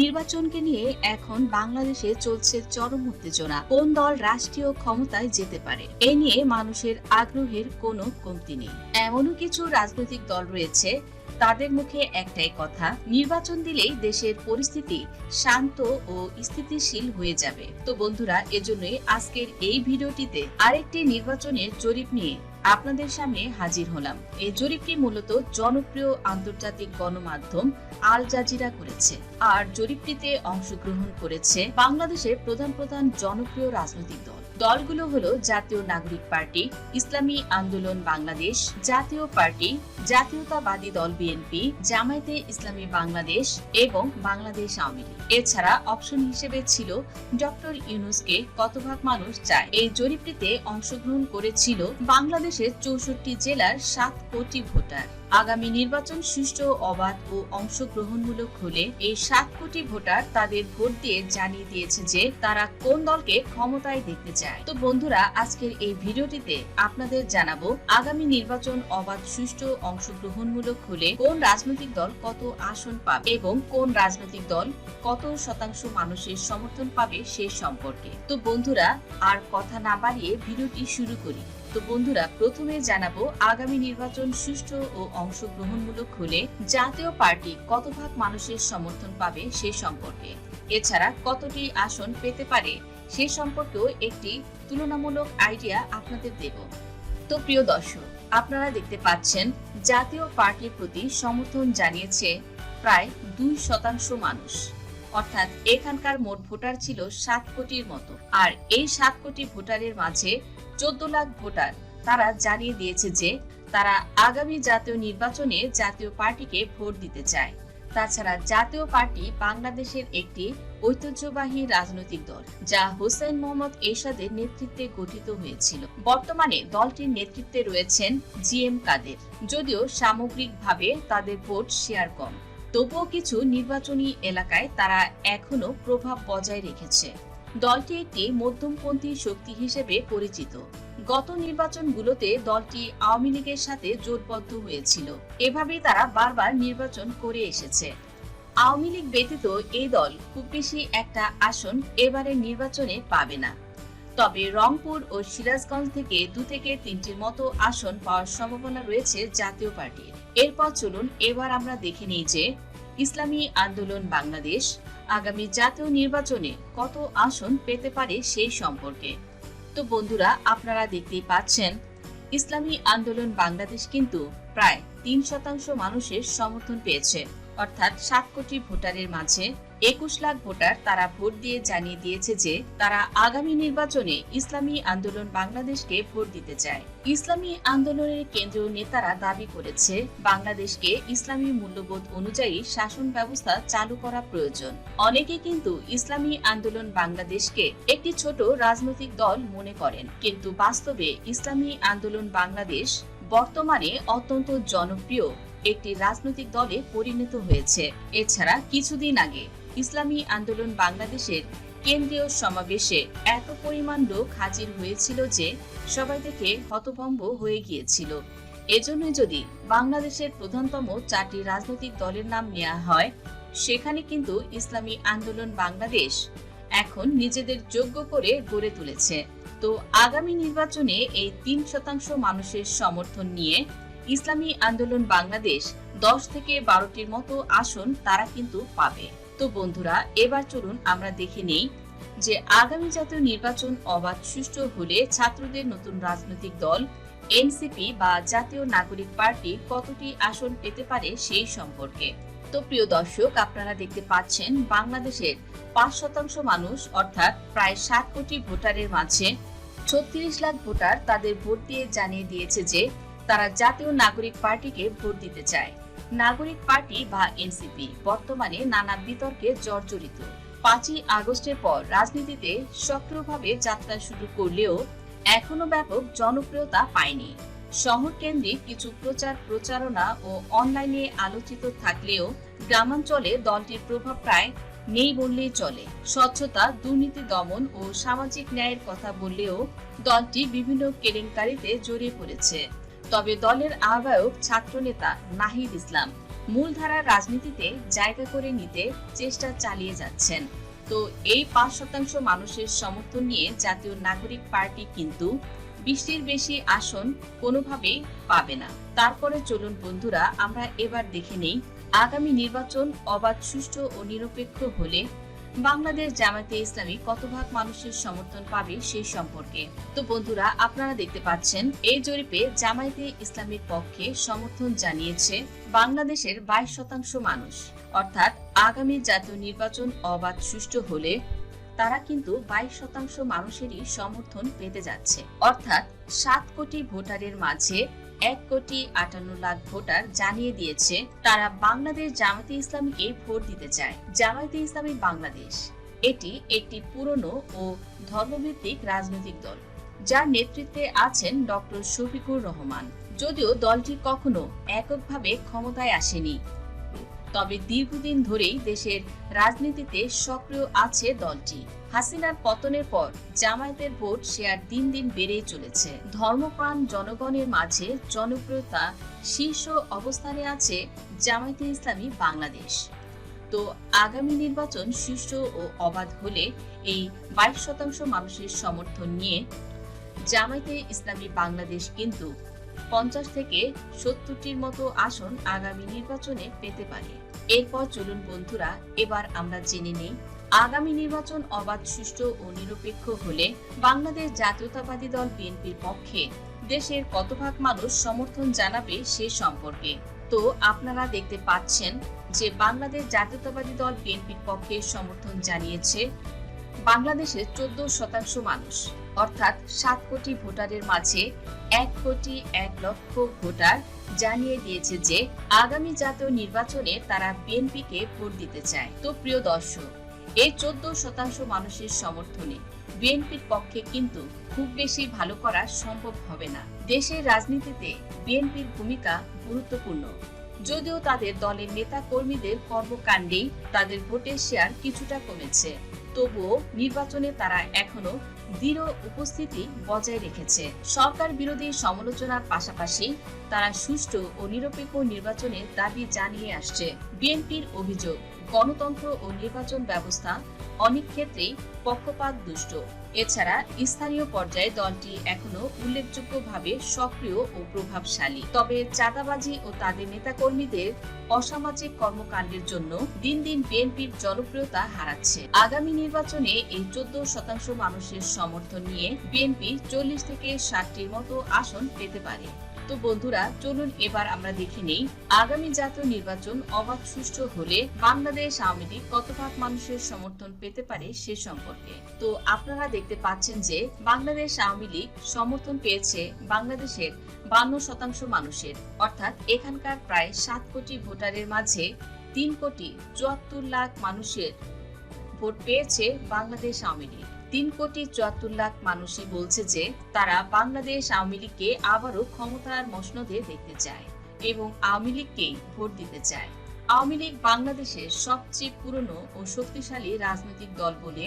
নির্বাচনকে নিয়ে এখন বাংলাদেশে চলছে চরম উত্তেজনা। কোন দল রাষ্ট্রীয় ক্ষমতায় যেতে পারে? এ নিয়ে মানুষের আগ্রহের কোনো কমতি নেই। এমনও কিছু রাজনৈতিক দল রয়েছে, তাদের মুখে একটাই কথা, নির্বাচন দিলেই দেশের পরিস্থিতি শান্ত ও স্থিতিশীল হয়ে যাবে। তো বন্ধুরা, এজন্যই আজকের এই ভিডিওটিতে আরেকটি নির্বাচনের জরিপ নিয়ে আপনাদের সামনে হাজির হলাম। এই জরিপটি মূলত জনপ্রিয় আন্তর্জাতিক গণমাধ্যম আল জাজিরা করেছে। আর জরিপটিতে অংশগ্রহণ করেছে বাংলাদেশের প্রধান প্রধান জনপ্রিয় রাজনৈতিক দল। দলগুলো হলো জাতীয় নাগরিক পার্টি, ইসলামী আন্দোলন বাংলাদেশ, জাতীয় পার্টি, জাতীয়তাবাদী দল বিএনপি, জামায়াতে ইসলামী বাংলাদেশ এবং বাংলাদেশ আওয়ামী লীগ। এছাড়া অপশন হিসেবে ছিল ডক্টর ইউনুসকে কতভাগ মানুষ চায়। এই জরিপটিতে অংশগ্রহণ করেছিল বাংলাদেশের চৌষট্টি জেলার সাত কোটি ভোটার। আগামী নির্বাচন সুষ্ঠু, অবাধ ও অংশগ্রহণমূলক হলে এই সাত কোটি ভোটার তাদের ভোট দিয়ে জানিয়ে দিয়েছে যে তারা কোন দলকে ক্ষমতায় দেখতে চায়। তো বন্ধুরা, আজকের এই ভিডিওটিতে আপনাদের জানাব, আগামী নির্বাচন অবাধ, সুষ্ঠু, অংশগ্রহণমূলক হলে কোন রাজনৈতিক দল কত আসন পাবে এবং কোন রাজনৈতিক দল কত শতাংশ মানুষের সমর্থন পাবে সে সম্পর্কে। তো বন্ধুরা, আর কথা না বাড়িয়ে ভিডিওটি শুরু করি। তো বন্ধুরা, প্রথমে জানাব আগামী নির্বাচন সুষ্ঠু ও অংশগ্রহণমূলক হলে জাতীয় পার্টি কত ভাগ মানুষের সমর্থন পাবে সে সম্পর্কে। এছাড়া কতটি আসন পেতে পারে সে সম্পর্কেও একটি তুলনামূলক আইডিয়া আপনাদের দেব। তো প্রিয় দর্শক, আপনারা দেখতে পাচ্ছেন জাতীয় পার্টির প্রতি সমর্থন জানিয়েছে প্রায় দুই শতাংশ মানুষ। অর্থাৎ এখানকার মোট ভোটার ছিল সাত কোটির মতো। আর এই সাত কোটি ভোটারের মাঝে চোদ্দ লাখ ভোটার। তারা জানিয়ে দিয়েছে যে, তারা আগামী জাতীয় নির্বাচনে জাতীয় পার্টিকে ভোট দিতে চায়। তাছাড়া জাতীয় পার্টি বাংলাদেশের একটি ঐতিহ্যবাহী রাজনৈতিক দল, যা হোসেন মোহাম্মদ এরশাদের নেতৃত্বে গঠিত হয়েছিল। বর্তমানে দলটির নেতৃত্বে রয়েছেন জি এম কাদের। যদিও সামগ্রিকভাবে তাদের ভোট শেয়ার কম। তবুও কিছু নির্বাচনী এলাকায় তারা এখনও প্রভাব বজায় রেখেছে। দলটি একটি মধ্যমপন্থী শক্তি হিসেবে পরিচিত। গত নির্বাচনগুলোতে দলটি আওয়ামী লীগের সাথে জোটবদ্ধ হয়েছিল। এভাবেই তারা বারবার নির্বাচন করে এসেছে। আওয়ামী লীগ ব্যতীত এই দল খুব বেশি একটা আসন এবারের নির্বাচনে পাবে না। তবে রংপুর ও সিরাজগঞ্জ থেকে দু থেকে তিনটির মতো আসন পাওয়ার সম্ভাবনা রয়েছে জাতীয় পার্টির। এরপর চলুন, এবার আমরা দেখে নিই যে ইসলামী আন্দোলন বাংলাদেশ আগামী জাতীয় নির্বাচনে কত আসন পেতে পারে সেই সম্পর্কে। তো বন্ধুরা, আপনারা দেখতেই পাচ্ছেন, ইসলামী আন্দোলন বাংলাদেশ কিন্তু প্রায় তিন শতাংশ মানুষের সমর্থন পেয়েছে, অর্থাৎ সাত কোটি ভোটারের মাঝে একুশ লাখ ভোটার তারা ভোট দিয়ে জানিয়ে দিয়েছে যে তারা আগামী নির্বাচনে ইসলামী আন্দোলন বাংলাদেশকে ভোট দিতে চায়। ইসলামী আন্দোলনের কেন্দ্রীয় নেতারা দাবি করেছে, বাংলাদেশকে ইসলামী মূল্যবোধ অনুযায়ী শাসন ব্যবস্থা চালু করা প্রয়োজন। অনেকে কিন্তু ইসলামী আন্দোলন বাংলাদেশকে একটি ছোট রাজনৈতিক দল মনে করেন, কিন্তু বাস্তবে ইসলামী আন্দোলন বাংলাদেশ বর্তমানে অত্যন্ত জনপ্রিয় একটি রাজনৈতিক দলে পরিণত হয়েছে। এছাড়া কিছুদিন আগে ইসলামী আন্দোলন বাংলাদেশের কেন্দ্রীয় সমাবেশে এত পরিমাণ লোক হাজির হয়েছিল যে সবাই দেখে হতভম্ব হয়ে গিয়েছিল। এজন্যই যদি বাংলাদেশের প্রধানতম চারটি রাজনৈতিক দলের নাম নেওয়া হয়, সেখানে কিন্তু ইসলামী আন্দোলন বাংলাদেশ এখন নিজেদের যোগ্য করে গড়ে তুলেছে। তো আগামী নির্বাচনে এই তিন শতাংশ মানুষের সমর্থন নিয়ে ইসলামী আন্দোলন বাংলাদেশ দশ থেকে বারোটির মতো আসন তারা কিন্তু পাবে। তো বন্ধুরা, এবার চলুন আমরা দেখে নেই যে আগামী জাতীয় নির্বাচন অবাধ, সুষ্ঠু হলে ছাত্রদের নতুন রাজনৈতিক দল, এনসিপি বা জাতীয় নাগরিক পার্টি কতটি আসন পেতে পারে সেই সম্পর্কে। তো প্রিয় দর্শক, আপনারা দেখতে পাচ্ছেন বাংলাদেশের পাঁচ শতাংশ মানুষ, অর্থাৎ প্রায় সাত কোটি ভোটারের মাঝে ছত্রিশ লাখ ভোটার তাদের ভোট দিয়ে জানিয়ে দিয়েছে যে তারা জাতীয় নাগরিক পার্টিকে ভোট দিতে চায়। নাগরিক পার্টি বা এনসিপি। বর্তমানে নানা বিতর্কে জর্জরিত। পাঁচই আগস্টের পর রাজনীতিতে সক্রিয়ভাবে যাত্রা শুরু করলেও এখনও ব্যাপক জনপ্রিয়তা পায়নি। শহর কেন্দ্রিক কিছু প্রচার, প্রচারণা ও অনলাইনে আলোচিত থাকলেও গ্রামাঞ্চলে দলটির প্রভাব প্রায় নেই বললেই চলে। স্বচ্ছতা, দুর্নীতি দমন ও সামাজিক ন্যায়ের কথা বললেও দলটি বিভিন্ন কেলেঙ্কারিতে জড়িয়ে পড়েছে। তবে দলের আহ্বায়ক ছাত্রনেতা নাহিদ ইসলাম মূলধারার রাজনীতিতে জায়গা করে নিতে চেষ্টা চালিয়ে যাচ্ছেন। তো এই পাঁচ শতাংশ মানুষের সমর্থন নিয়ে জাতীয় নাগরিক পার্টি কিন্তু বিশটির বেশি আসন কোনোভাবেই পাবে না। তারপরে চলুন বন্ধুরা, আমরা এবার দেখে নেই, আগামী নির্বাচন অবাধ, সুষ্ঠু ও নিরপেক্ষ হলে বাংলাদেশ জামায়াতে ইসলামী কত ভাগ মানুষের সমর্থন পাবে সেই সম্পর্কে? তো বন্ধুরা, আপনারা দেখতে পাচ্ছেন এই জরিপে জামায়াতে ইসলামীর পক্ষে সমর্থন জানিয়েছে বাংলাদেশের বাইশ শতাংশ মানুষ। অর্থাৎ আগামী জাতীয় নির্বাচন অবাধ সুষ্ঠু হলে তারা কিন্তু বাইশ শতাংশ মানুষেরই সমর্থন পেতে যাচ্ছে। অর্থাৎ সাত কোটি ভোটারের মাঝে এক কোটি আটান্ন লাখ ভোটার জানিয়ে দিয়েছে, তারা বাংলাদেশ জামায়াতে ইসলামীকে ভোট দিতে চায়। জামায়াতে ইসলামী বাংলাদেশ। এটি একটি পুরনো ও ধর্মভিত্তিক রাজনৈতিক দল, যার নেতৃত্বে আছেন ডক্টর শফিকুর রহমান। যদিও দলটি কখনো এককভাবে ক্ষমতায় আসেনি, তবে দীর্ঘদিন ধরেই দেশের রাজনীতিতে সক্রিয় আছে দলটি। হাসিনার পতনের পর জামায়াতের ভোট শেয়ার দিন দিন বেড়েই চলেছে। ধর্মপ্রাণ জনগণের মাঝে জনপ্রিয়তা শীর্ষ অবস্থানে আছে জামায়াতে ইসলামী বাংলাদেশ। তো আগামী নির্বাচন সুষ্ঠু ও অবাধ হলে এই বাইশ শতাংশ মানুষের সমর্থন নিয়ে জামায়াতে ইসলামী বাংলাদেশ কিন্তু পঞ্চাশ থেকে সত্তরটির মতো আসন আগামী নির্বাচনে পেতে পারে। এরপর চলুন বন্ধুরা, এবার আমরা জেনে নেই আগামী নির্বাচন অবাধ, সুষ্ঠু ও নিরপেক্ষ হলে বাংলাদেশ জাতীয়তাবাদী দল বিএনপির পক্ষে দেশের কত ভাগ মানুষ সমর্থন জানাবে সে সম্পর্কে। তো আপনারা দেখতে পাচ্ছেন যে বাংলাদেশ জাতীয়তাবাদী দল বিএনপির পক্ষে সমর্থন জানিয়েছে বাংলাদেশের চোদ্দ শতাংশ মানুষ। অর্থাৎ সাত কোটি ভোটারের মাঝে এক কোটি এক লক্ষ ভোটার জানিয়ে দিয়েছে যে আগামী জাতীয় নির্বাচনে তারা বিএনপিকে ভোট দিতে চায়। তো প্রিয় দর্শক এই চোদ্দ শতাংশ মানুষের সমর্থনে বিএনপির পক্ষে কিন্তু খুব বেশি ভালো করা সম্ভব হবে না। দেশের রাজনীতিতে বিএনপির ভূমিকা গুরুত্বপূর্ণ। যদিও তাদের দলের নেতা কর্মীদের কর্মকাণ্ডেই তাদের ভোটের শেয়ার কিছুটা কমেছে, তবুও নির্বাচনে তারা এখনও দৃঢ় উপস্থিতি বজায় রেখেছে। সরকার বিরোধী সমালোচনার পাশাপাশি তারা সুষ্ঠু ও নিরপেক্ষ নির্বাচনের দাবি জানিয়ে আসছে বিএনপির অভিযোগ। গণতন্ত্র ও নির্বাচন ব্যবস্থা অনেক ক্ষেত্রেই পক্ষপাত দুষ্ট। এছাড়া স্থানীয় পর্যায়ে দলটি এখনও উল্লেখযোগ্যভাবে সক্রিয় ও প্রভাবশালী। তবে চাঁদাবাজি ও তাদের নেতাকর্মীদের অসামাজিক কর্মকাণ্ডের জন্য দিন দিন বিএনপির জনপ্রিয়তা হারাচ্ছে। আগামী নির্বাচনে এই চোদ্দ শতাংশ মানুষের সমর্থন নিয়ে বিএনপি চল্লিশ থেকে ষাটটির মতো আসন পেতে পারে। তো বন্ধুরা, চলুন এবার আমরা দেখে নেই, আগামী জাতীয় নির্বাচন অবাধ সুষ্ঠু হলে বাংলাদেশ আওয়ামী লীগ কত ভাগ মানুষের সমর্থন পেতে পারে সে সম্পর্কে। তো আপনারা দেখতে পাচ্ছেন যে বাংলাদেশ আওয়ামী লীগ সমর্থন পেয়েছে বাংলাদেশের বান্ন শতাংশ মানুষের। অর্থাৎ এখানকার প্রায় সাত কোটি ভোটারের মাঝে তিন কোটি চুয়াত্তর লাখ মানুষের ভোট পেয়েছে বাংলাদেশ আওয়ামী লীগ। তিন কোটি চুয়াত্তর লাখ মানুষই বলছে যে তারা বাংলাদেশ আওয়ামী লীগকে আবারও ক্ষমতার মসনদে দেখতে চায় এবং আওয়ামী লীগকেই ভোট দিতে চায়। আওয়ামী লীগ বাংলাদেশের সবচেয়ে পুরনো ও শক্তিশালী রাজনৈতিক দল বলে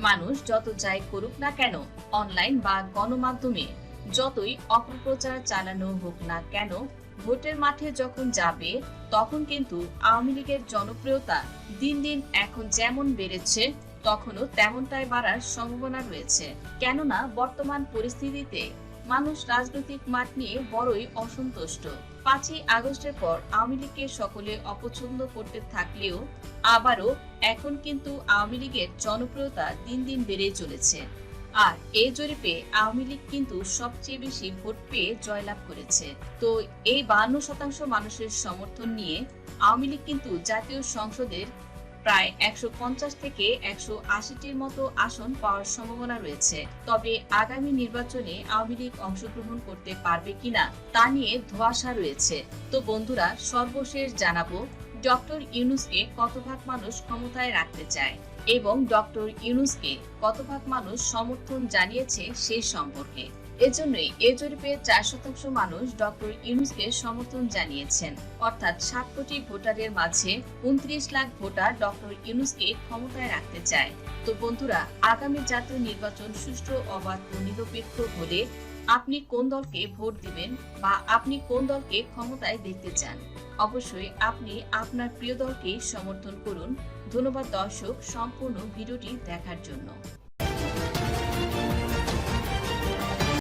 মানুষ যত যাই করুক না কেন অনলাইন বা গণমাধ্যমে যতই অপপ্রচার চালানো হোক না কেন, ভোটের মাঠে যখন যাবে, তখন কিন্তু আওয়ামী লীগের জনপ্রিয়তা দিন দিন এখন যেমন বেড়েছে, তখনও তেমনটাই বাড়ার সম্ভাবনা রয়েছে। কেননা বর্তমান পরিস্থিতিতে মানুষ রাজনৈতিক মাঠ নিয়ে বড়ই অসন্তুষ্ট। পাঁচই আগস্টের পর আওয়ামী লীগকে সকলে অপছন্দ করতে থাকলেও আবারও এখন কিন্তু আওয়ামী লীগের জনপ্রিয়তা দিন দিন বেড়েই চলেছে। আর এই জরিপে আওয়ামী লীগ কিন্তু সবচেয়ে বেশি ভোট পেয়ে জয়লাভ করেছে। তো এই বাহান্ন শতাংশ মানুষের সমর্থন নিয়ে আওয়ামী লীগ কিন্তু জাতীয় সংসদের প্রায় একশো পঞ্চাশ থেকে একশো আশিটির মতো আসন পাওয়ার সম্ভাবনা রয়েছে। তবে আগামী নির্বাচনে আওয়ামী লীগ অংশগ্রহণ করতে পারবে কিনা তা নিয়ে ধোঁয়াশা রয়েছে। তো বন্ধুরা, সর্বশেষ জানাব ডক্টর ইউনুসকে কত ভাগ মানুষ ক্ষমতায় রাখতে চায় এবং ডক্টর ইউনুসকে কত ভাগ মানুষ সমর্থন জানিয়েছে সে সম্পর্কে? এজন্যই এ জরিপে চার শতাংশ মানুষ ডক্টর ইউনুসকে সমর্থন জানিয়েছেন। অর্থাৎ সাত কোটি ভোটারের মাঝে উনত্রিশ লাখ ভোটার ডক্টর ইউনুসকে ক্ষমতায় রাখতে চায়। তো বন্ধুরা, আগামী জাতীয় নির্বাচন সুষ্ঠু, অবাধ ও নিরপেক্ষ হলে আপনি কোন দলকে ভোট দিবেন বা আপনি কোন দলকে ক্ষমতায় দেখতে চান? অবশ্যই আপনি আপনার প্রিয় দলকে সমর্থন করুন। ধন্যবাদ দর্শক, সম্পূর্ণ ভিডিওটি দেখার জন্য।